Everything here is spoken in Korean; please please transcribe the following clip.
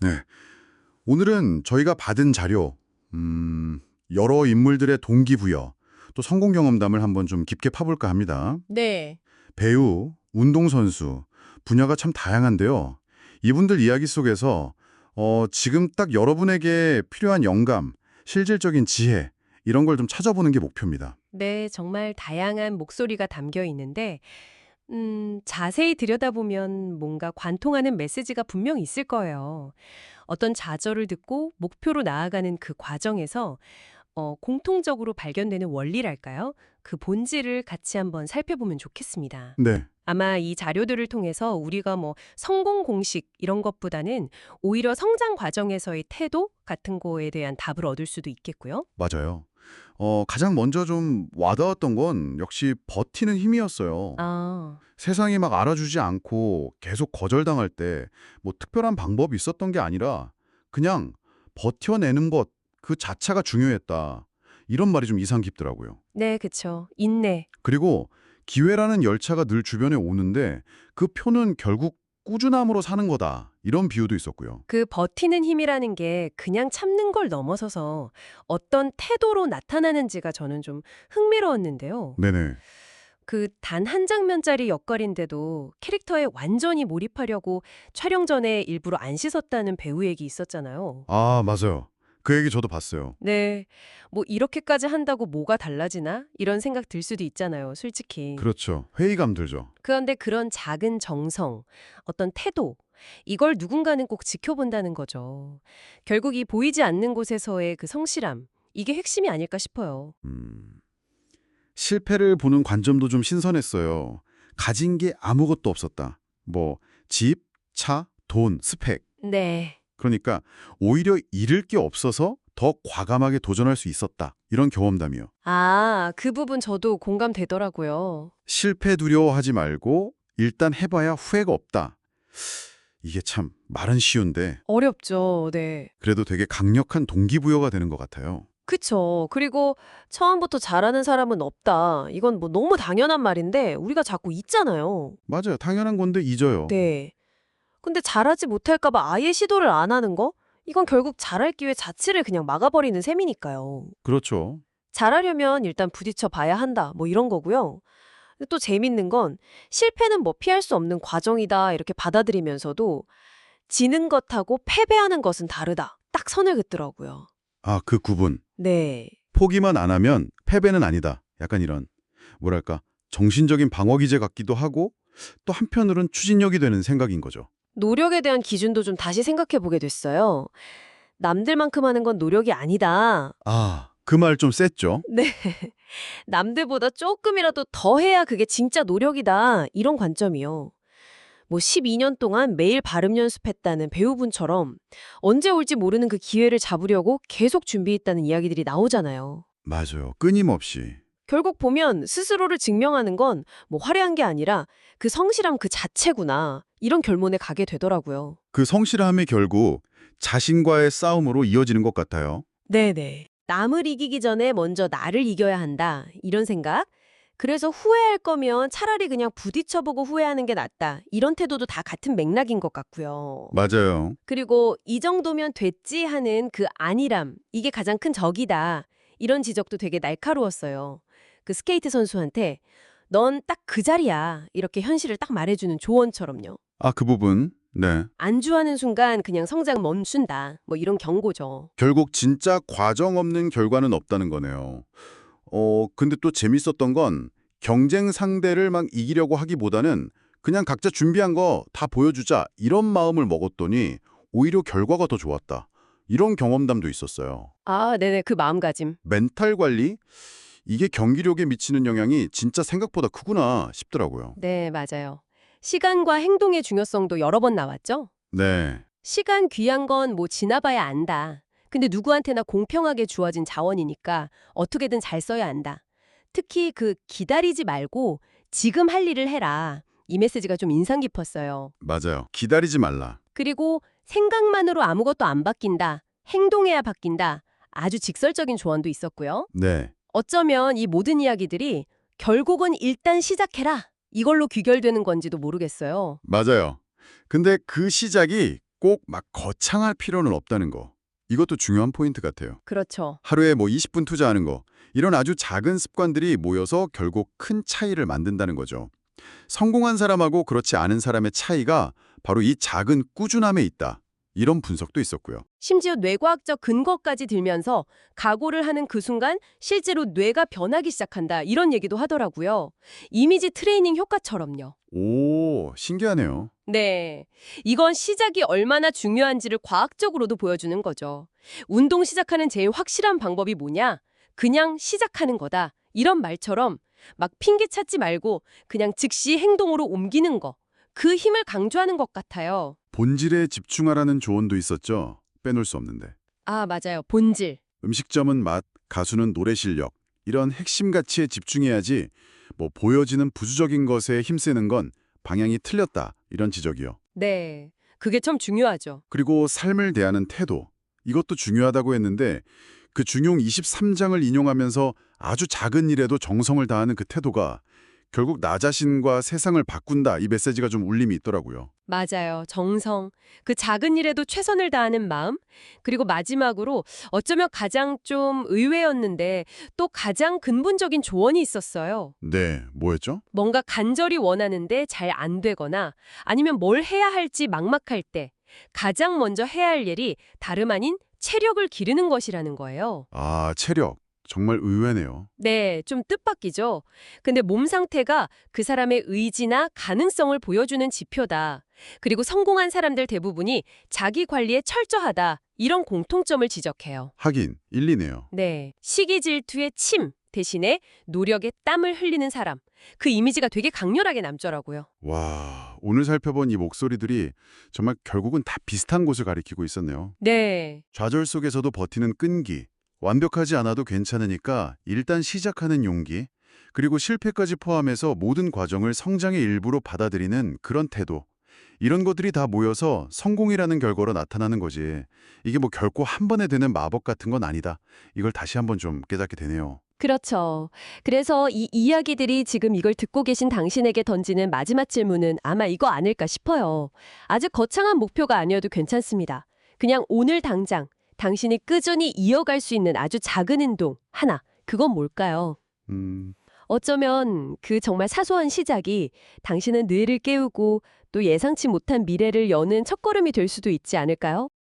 네. 오늘은 저희가 받은 자료, 음, 여러 인물들의 동기부여, 또 성공 경험담을 한번 좀 깊게 파볼까 합니다. 네. 배우, 운동선수, 분야가 참 다양한데요. 이분들 이야기 속에서 어, 지금 딱 여러분에게 필요한 영감, 실질적인 지혜, 이런 걸 좀 찾아보는 게 목표입니다. 네, 정말 다양한 목소리가 담겨 있는데, 음, 자세히 들여다보면 뭔가 관통하는 메시지가 분명 있을 거예요. 어떤 좌절을 듣고 목표로 나아가는 그 과정에서 어, 공통적으로 발견되는 원리랄까요? 그 본질을 같이 한번 살펴보면 좋겠습니다. 네, 아마 이 자료들을 통해서 우리가 뭐 성공 공식 이런 것보다는 오히려 성장 과정에서의 태도 같은 거에 대한 답을 얻을 수도 있겠고요. 맞아요. 어, 가장 먼저 좀 와닿았던 건 역시 버티는 힘이었어요. 아, 세상이 막 알아주지 않고 계속 거절당할 때 뭐 특별한 방법이 있었던 게 아니라 그냥 버텨내는 것 그 자체가 중요했다. 이런 말이 좀 이상 깊더라고요. 네, 그쵸. 인내. 그리고 기회라는 열차가 늘 주변에 오는데 그 표는 결국 꾸준함으로 사는 거다. 이런 비유도 있었고요. 그 버티는 힘이라는 게 그냥 참는 걸 넘어서서 어떤 태도로 나타나는지가 저는 좀 흥미로웠는데요. 네네. 그 단 한 장면짜리 역할인데도 캐릭터에 완전히 몰입하려고 촬영 전에 일부러 안 씻었다는 배우 얘기 있었잖아요. 아, 맞아요. 그 얘기 저도 봤어요. 네. 뭐 이렇게까지 한다고 뭐가 달라지나? 이런 생각 들 수도 있잖아요, 솔직히. 그렇죠. 회의감 들죠. 그런데 그런 작은 정성, 어떤 태도, 이걸 누군가는 꼭 지켜본다는 거죠. 결국 이 보이지 않는 곳에서의 그 성실함, 이게 핵심이 아닐까 싶어요. 음. 실패를 보는 관점도 좀 신선했어요. 가진 게 아무것도 없었다. 뭐 집, 차, 돈, 스펙. 네. 그러니까 오히려 잃을 게 없어서 더 과감하게 도전할 수 있었다. 이런 경험담이요. 아, 그 부분 저도 공감되더라고요. 실패 두려워하지 말고 일단 해봐야 후회가 없다. 이게 참 말은 쉬운데 어렵죠, 네. 그래도 되게 강력한 동기부여가 되는 것 같아요. 그쵸. 그리고 처음부터 잘하는 사람은 없다. 이건 뭐 너무 당연한 말인데 우리가 자꾸 잊잖아요. 맞아요. 당연한 건데 잊어요. 네. 근데 잘하지 못할까봐 아예 시도를 안 하는 거? 이건 결국 잘할 기회 자체를 그냥 막아버리는 셈이니까요. 그렇죠. 잘하려면 일단 부딪혀 봐야 한다. 뭐 이런 거고요. 근데 또 재밌는 건 실패는 뭐 피할 수 없는 과정이다. 이렇게 받아들이면서도 지는 것하고 패배하는 것은 다르다. 딱 선을 긋더라고요. 아, 그 구분. 네. 포기만 안 하면 패배는 아니다. 약간 이런 뭐랄까 정신적인 방어 기제 같기도 하고 또 한편으론 추진력이 되는 생각인 거죠. 노력에 대한 기준도 좀 다시 생각해 보게 됐어요. 남들만큼 하는 건 노력이 아니다. 아, 그 말 좀 셌죠? 네. 남들보다 조금이라도 더 해야 그게 진짜 노력이다. 이런 관점이요. 뭐 12년 동안 매일 발음 연습했다는 배우분처럼 언제 올지 모르는 그 기회를 잡으려고 계속 준비했다는 이야기들이 나오잖아요. 맞아요. 끊임없이. 결국 보면 스스로를 증명하는 건 뭐 화려한 게 아니라 그 성실함 그 자체구나. 이런 결론에 가게 되더라고요. 그 성실함이 결국 자신과의 싸움으로 이어지는 것 같아요. 네네. 남을 이기기 전에 먼저 나를 이겨야 한다. 이런 생각? 그래서 후회할 거면 차라리 그냥 부딪혀보고 후회하는 게 낫다. 이런 태도도 다 같은 맥락인 것 같고요. 맞아요. 그리고 이 정도면 됐지 하는 그 안일함. 이게 가장 큰 적이다. 이런 지적도 되게 날카로웠어요. 그 스케이트 선수한테 넌 딱 그 자리야. 이렇게 현실을 딱 말해주는 조언처럼요. 아, 그 부분. 네. 안주하는 순간 그냥 성장 멈춘다. 뭐 이런 경고죠. 결국 진짜 과정 없는 결과는 없다는 거네요. 어, 근데 또 재밌었던 건 경쟁 상대를 막 이기려고 하기보다는 그냥 각자 준비한 거 다 보여주자 이런 마음을 먹었더니 오히려 결과가 더 좋았다. 이런 경험담도 있었어요. 아, 네네. 그 마음가짐. 멘탈 관리? 이게 경기력에 미치는 영향이 진짜 생각보다 크구나 싶더라고요. 네, 맞아요. 시간과 행동의 중요성도 여러 번 나왔죠? 네. 시간 귀한 건 뭐 지나봐야 안다. 근데 누구한테나 공평하게 주어진 자원이니까 어떻게든 잘 써야 한다. 특히 그 기다리지 말고 지금 할 일을 해라. 이 메시지가 좀 인상 깊었어요. 맞아요. 기다리지 말라. 그리고 생각만으로 아무것도 안 바뀐다. 행동해야 바뀐다. 아주 직설적인 조언도 있었고요. 네. 어쩌면 이 모든 이야기들이 결국은 일단 시작해라. 이걸로 귀결되는 건지도 모르겠어요. 맞아요. 근데 그 시작이 꼭 막 거창할 필요는 없다는 거. 이것도 중요한 포인트 같아요. 그렇죠. 하루에 뭐 20분 투자하는 거. 이런 아주 작은 습관들이 모여서 결국 큰 차이를 만든다는 거죠. 성공한 사람하고 그렇지 않은 사람의 차이가 바로 이 작은 꾸준함에 있다. 이런 분석도 있었고요. 심지어 뇌과학적 근거까지 들면서 각오를 하는 그 순간 실제로 뇌가 변하기 시작한다 이런 얘기도 하더라고요. 이미지 트레이닝 효과처럼요. 오, 신기하네요. 네. 이건 시작이 얼마나 중요한지를 과학적으로도 보여주는 거죠. 운동 시작하는 제일 확실한 방법이 뭐냐? 그냥 시작하는 거다. 이런 말처럼 막 핑계 찾지 말고 그냥 즉시 행동으로 옮기는 거. 그 힘을 강조하는 것 같아요. 본질에 집중하라는 조언도 있었죠. 빼놓을 수 없는데. 아, 맞아요. 본질. 음식점은 맛, 가수는 노래 실력. 이런 핵심 가치에 집중해야지 뭐 보여지는 부수적인 것에 힘쓰는 건 방향이 틀렸다. 이런 지적이요. 네. 그게 참 중요하죠. 그리고 삶을 대하는 태도. 이것도 중요하다고 했는데 그 중용 23장을 인용하면서 아주 작은 일에도 정성을 다하는 그 태도가 결국 나 자신과 세상을 바꾼다. 이 메시지가 좀 울림이 있더라고요. 맞아요. 정성. 그 작은 일에도 최선을 다하는 마음. 그리고 마지막으로 어쩌면 가장 좀 의외였는데 또 가장 근본적인 조언이 있었어요. 네, 뭐였죠? 뭔가 간절히 원하는데 잘 안 되거나 아니면 뭘 해야 할지 막막할 때 가장 먼저 해야 할 일이 다름 아닌 체력을 기르는 것이라는 거예요. 아, 체력. 정말 의외네요. 네, 좀 뜻밖이죠. 근데 몸 상태가 그 사람의 의지나 가능성을 보여주는 지표다. 그리고 성공한 사람들 대부분이 자기 관리에 철저하다. 이런 공통점을 지적해요. 하긴 일리네요. 네, 시기 질투의 침 대신에 노력에 땀을 흘리는 사람. 그 이미지가 되게 강렬하게 남더라고요. 와, 오늘 살펴본 이 목소리들이 정말 결국은 다 비슷한 곳을 가리키고 있었네요. 네, 좌절 속에서도 버티는 끈기, 완벽하지 않아도 괜찮으니까 일단 시작하는 용기, 그리고 실패까지 포함해서 모든 과정을 성장의 일부로 받아들이는 그런 태도. 이런 것들이 다 모여서 성공이라는 결과로 나타나는 거지. 이게 뭐 결코 한 번에 되는 마법 같은 건 아니다. 이걸 다시 한번 좀 깨닫게 되네요. 그렇죠. 그래서 이 이야기들이 지금 이걸 듣고 계신 당신에게 던지는 마지막 질문은 아마 이거 아닐까 싶어요. 아주 거창한 목표가 아니어도 괜찮습니다. 그냥 오늘 당장 당신이 꾸준히 이어갈 수 있는 아주 작은 행동 하나. 그건 뭘까요? 음, 어쩌면 그 정말 사소한 시작이 당신의 뇌를 깨우고 또 예상치 못한 미래를 여는 첫걸음이 될 수도 있지 않을까요?